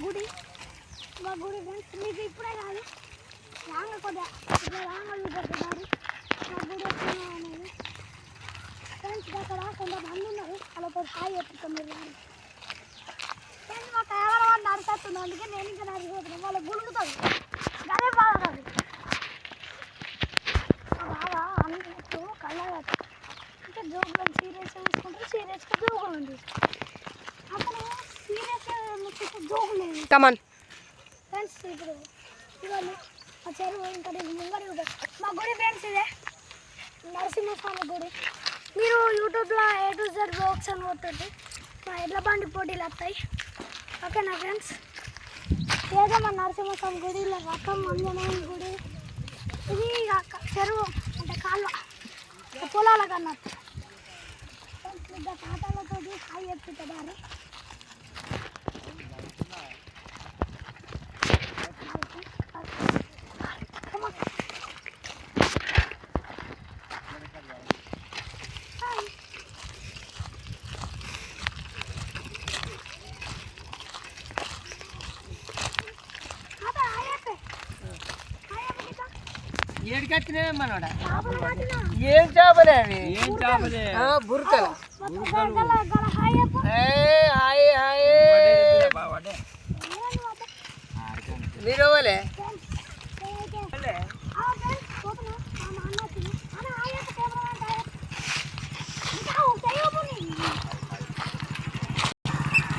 గుడి. మా గుడి ఫ్రెండ్స్ మీకు ఇప్పుడే కాదు. రాంగ కొద్దిగా ఇట్లా రాంగ చూపెడుతున్నారు మా గుడి ఎట్లా అనేది. ఫ్రెండ్స్ అక్కడ కొంతమంది ఉన్నారు. వాళ్ళతో హాయ్ చెప్తున్నారు ఫ్రెండ్స్ మా కెమెరా నడుస్తుంది అందుకే నేను ఇంకా నడిచిపోతున్నాను వాళ్ళు గుడుగుతాడు అదే బాగా కాదు బాగా అందరూ కళ్ళ అంటే జోకులు సీరియస్ తీసుకుంటారు సీరియస్గా జోకులు తీసుకుంటారు అతను సీరియస్గా జోకులు లేదు కమాన్ ఫ్రెండ్స్ ఇప్పుడు ఇవ్వాలి మా చెరువు ఇంకా నేను ముంగడి మా గుడి ఫ్రెండ్స్ ఇదే. నరసింహస్వామి గుడి. మీరు యూట్యూబ్లో ఏ టు జెడ్ బ్లాగ్స్ అని కొట్టండి మా ఎడ్ల బండి పోటీలు వస్తాయి. ఓకేనా ఫ్రెండ్స్ ఏదో మా నరసింహస్వామి గుడి ఇలా రకం అంజనేయం గుడి. ఇది చెరువు అంటే కాలువ. ఇక పొలాల కన్నా. పెద్ద తాటాలతో హాయి చెప్తుంటారు. ఏడికి వచ్చినావే మనోడ. ఏం చేపలే అవి? ఏం చేపలే? ఆ, బురకల. Hi hi? మీరు ఎవలే ఫ్రెండ్స్, నేనైతే- ఆ, ఫ్రెండ్స్, పోతున్నా. మా నాన్న వచ్చింది. అన్న, హాయ్ చెప్పు, కెమెరా మ్యాన్ హాయ్ చెప్పు. ఇంకా ఓ చెయ్యి ఊపు నీ.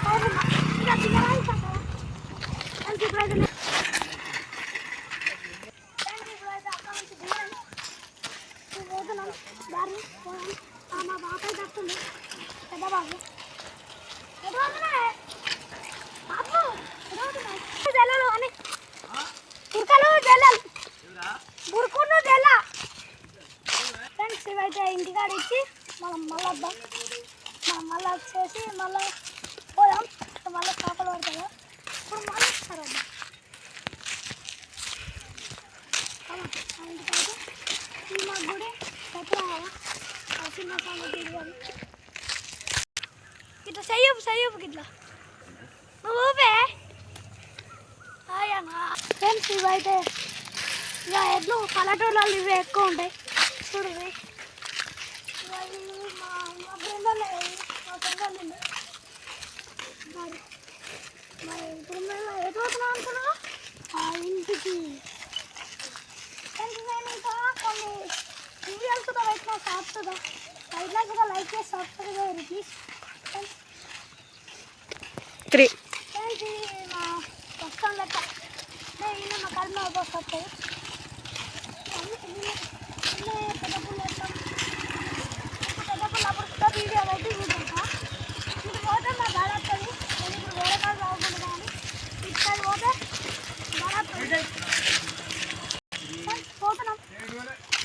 అవునమ్మా. ఇంకా తినరా ఇంకా? ఫ్రెండ్స్, ఇప్పుడైతే నే- ఫ్రెండ్స్, ఇప్పుడైతే అక్కడ నుంచి దిగాను. ఇప్పుడు పోతున్నాం. దారి పోదాం. ఆ, మా బాబాయ్ వస్తుంది పెద్ద బాబు ఎటు పోతున్నావే? బాబు ఎటు పోతున్నావు? జల్లలు అని కుర్కలు జల్లలు బురుకును జల్ల ఫ్రెండ్స్ ఇవైతే ఇంటికాడ ఇచ్చి మనం మళ్ళీ వద్దాం మనం మళ్ళీ వచ్చేసి మళ్ళీ పోదాం మళ్ళీ చేపలు పడతాయి కదా. ఇప్పుడు మళ్ళీ ఇస్తారు అమ్మ. అమ్మ, మా గుడి ఎట్లా చిన్న స్వామి గుడి అది గిట్లా చెయ్యపు చెయ్యపు ఇట్లా నువ్వు ఊపే ఫ్రెండ్స్ ఇవైతే ఇక ఎడ్లు పల్లెటూళ్ళలో ఇవి ఎక్కువ ఉంటాయి చూడు ఇవి. మా మా ఫ్రెండ్ మా ఫ్రెండ్ మరి మరి ఇప్పుడు మేము ఎటు పోతున్నాం అనుకున్నాం ఆ ఇంటికి ఫ్రెండ్స్ నేను ఇంకా కొన్ని వీడియోస్ కూడా పెట్టిన షార్ట్స్గా లైక్ కూడా లైక్ చేసి సబ్స్క్రైబ్ అయ్యారు ప్లీజ్ ఫ్రెండ్స్ త్రీ ఫ్రెండ్స్ ఇది మా కష్టం లెక్క నేను ఈయన మా కళ్ళ బస్ వస్తాయి పెద్ద పుల్ల వేస్తాం పెద్ద పుల్ల అప్పుడు కూడా వీడియో పెట్టి చూసుకుంటా ఇప్పుడు పోతే మా గాడ వస్తుంది నేను ఇప్పుడు వేరే కాడ రాకుండా కానీ ఇక్కడ పోతే గాడ వస్తుంది ఫ్రెండ్స్, పోతున్నాం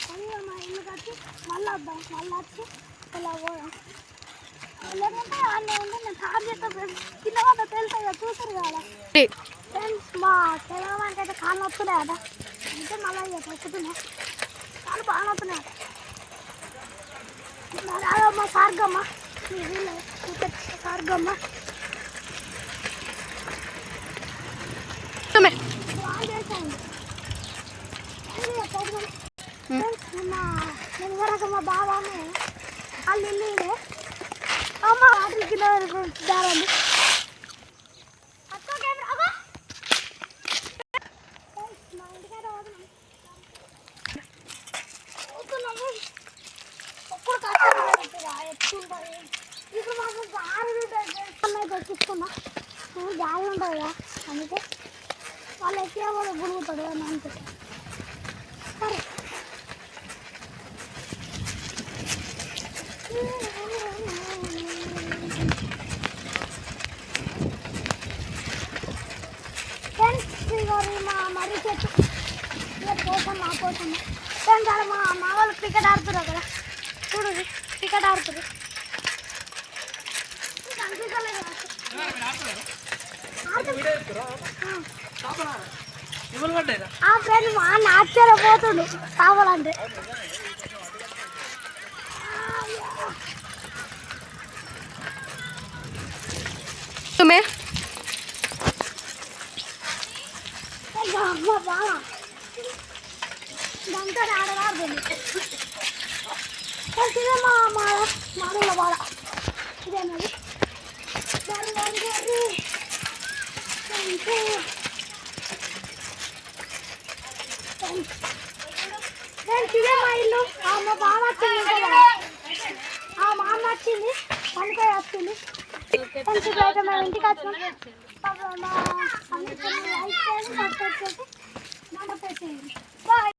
మళ్ళీ మా ఇల్లు కట్టి మళ్ళీ వద్దాం మళ్ళీ వచ్చి ఇలా పోదాం ఫ్రెండ్స్ మా తెలంగాణకి అయితే కాళ్ళు కదా అంటే మళ్ళీ ఇక తొక్కుతున్నాయి కాళ్ళు బాగా అదే మా సార్గమ్మ సార్గమ్మ మా బాబాని వాళ్ళు ఇల్లు ఇప్పుడు మాకు గాలి ఉంటుంది అన్నయ్య తెచ్చుకున్నా నువ్వు గాలి ఉంటుంది కదా అందుకే. వాళ్ళు ఎక్కే కూడా గురుగుతాడు అని అంతే సరే ఫ్రెండ్స్ ఇదిగోరి మా మర్రి చెట్టు పోతాం మా పోతాం. మా మా వాళ్ళు క్రికెట్ ఆడుతున్నారు కదా. చూడు క్రికెట్ ఆడుతున్నారు ఆ ఫ్రెండ్ మా అన్న ఆశ్చర్యపోతుండు కావాలంటే. తుమ్మే ఇదంతా ఆడలాడుతుంది ఇదే మా మాడ మాడల వాడ ఇదే మరి. దారి దారి దారి ఫ్రెండ్స్ ఇదే మా ఇల్లు. మా బాగా వచ్చింది ఆ మా అమ్మ వచ్చింది. పనిపై వస్తుంది ఫ్రెండ్స్ ఇప్పుడైతే ఇంటికి వచ్చినాం. మా అందరికీ లైక్ చేయండి బాయ్.